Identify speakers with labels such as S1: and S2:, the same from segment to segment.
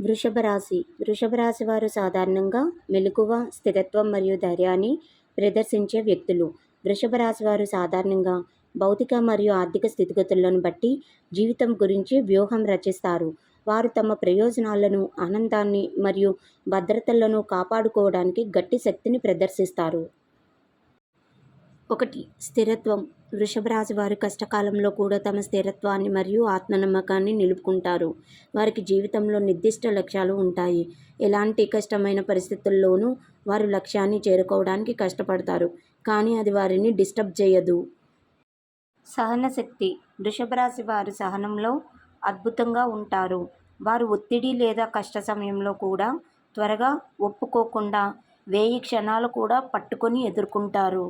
S1: వృషభ రాశి వృషభ రాశి వారు సాధారణంగా మెలకువ స్థిరత్వం మరియు ధైర్యాన్ని ప్రదర్శించే వ్యక్తులు. వృషభ రాశి వారు సాధారణంగా భౌతిక మరియు ఆర్థిక స్థితిగతులను బట్టి జీవితం గురించి వ్యూహం రచిస్తారు. వారు తమ ప్రయోజనాలను ఆనందాన్ని మరియు భద్రతలను కాపాడుకోవడానికి గట్టి శక్తిని ప్రదర్శిస్తారు. ఒకటి స్థిరత్వం. వృషభరాశి వారు కష్టకాలంలో కూడా తమ స్థిరత్వాన్ని మరియు ఆత్మనమ్మకాన్ని నిలుపుకుంటారు. వారికి జీవితంలో నిర్దిష్ట లక్ష్యాలు ఉంటాయి. ఎలాంటి కష్టమైన పరిస్థితుల్లోనూ వారు లక్ష్యాన్ని చేరుకోవడానికి కష్టపడతారు. కానీ అది వారిని డిస్టర్బ్ చేయదు. సహనశక్తి. వృషభరాశి వారు సహనంలో అద్భుతంగా ఉంటారు. వారు ఒత్తిడి లేదా కష్ట సమయంలో కూడా త్వరగా ఒప్పుకోకుండా వేయి క్షణాలు కూడా పట్టుకొని ఎదుర్కొంటారు.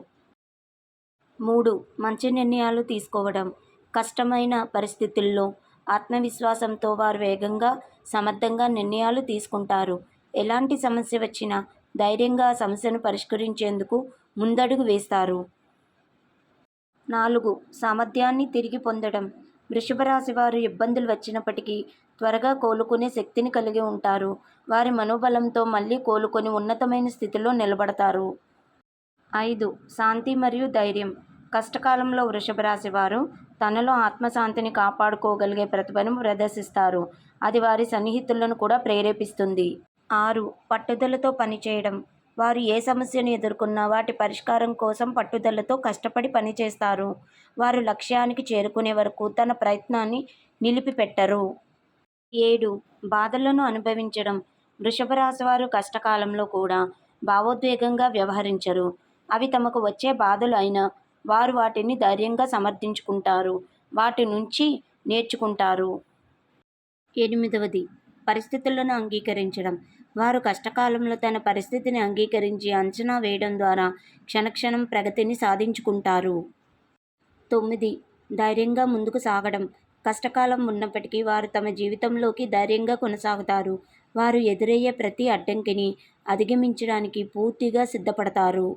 S1: మూడు మంచి నిర్ణయాలు తీసుకోవడం. కష్టమైన పరిస్థితుల్లో ఆత్మవిశ్వాసంతో వారు వేగంగా సమర్థంగా నిర్ణయాలు తీసుకుంటారు. ఎలాంటి సమస్య వచ్చినా ధైర్యంగా సమస్యను పరిష్కరించేందుకు ముందడుగు వేస్తారు. నాలుగు సామర్థ్యాన్ని తిరిగి పొందడం. వృషభ రాశి వారు ఇబ్బందులు వచ్చినప్పటికీ త్వరగా కోలుకునే శక్తిని కలిగి ఉంటారు. వారి మనోబలంతో మళ్ళీ కోలుకొని ఉన్నతమైన స్థితిలో నిలబడతారు. ఐదు శాంతి మరియు ధైర్యం. కష్టకాలంలో వృషభ రాశి వారు తనలో ఆత్మశాంతిని కాపాడుకోగలిగే ప్రతిభను ప్రదర్శిస్తారు. అది వారి సన్నిహితులను కూడా ప్రేరేపిస్తుంది. ఆరు పట్టుదలతో పనిచేయడం. వారు ఏ సమస్యను ఎదుర్కొన్నా వాటి పరిష్కారం కోసం పట్టుదలతో కష్టపడి పనిచేస్తారు. వారు లక్ష్యానికి చేరుకునే వరకు తన ప్రయత్నాన్ని నిలిపిపెట్టరు. ఏడు బాధలను అనుభవించడం. వృషభ రాశి వారు కష్టకాలంలో కూడా భావోద్వేగంగా వ్యవహరించరు. అవి తమకు వచ్చే బాధలు అయినా వారు వాటిని ధైర్యంగా సమర్థించుకుంటారు. వాటి నుంచి నేర్చుకుంటారు. ఎనిమిదవది. పరిస్థితులను అంగీకరించడం. వారు కష్టకాలంలో తన పరిస్థితిని అంగీకరించి అంచనా వేయడం ద్వారా క్షణక్షణం ప్రగతిని సాధించుకుంటారు. తొమ్మిది. ధైర్యంగా ముందుకు సాగడం. కష్టకాలం ఉన్నప్పటికీ వారు తమ జీవితంలోకి ధైర్యంగా కొనసాగుతారు. వారు ఎదురయ్యే ప్రతి అడ్డంకిని అధిగమించడానికి పూర్తిగా సిద్ధపడతారు.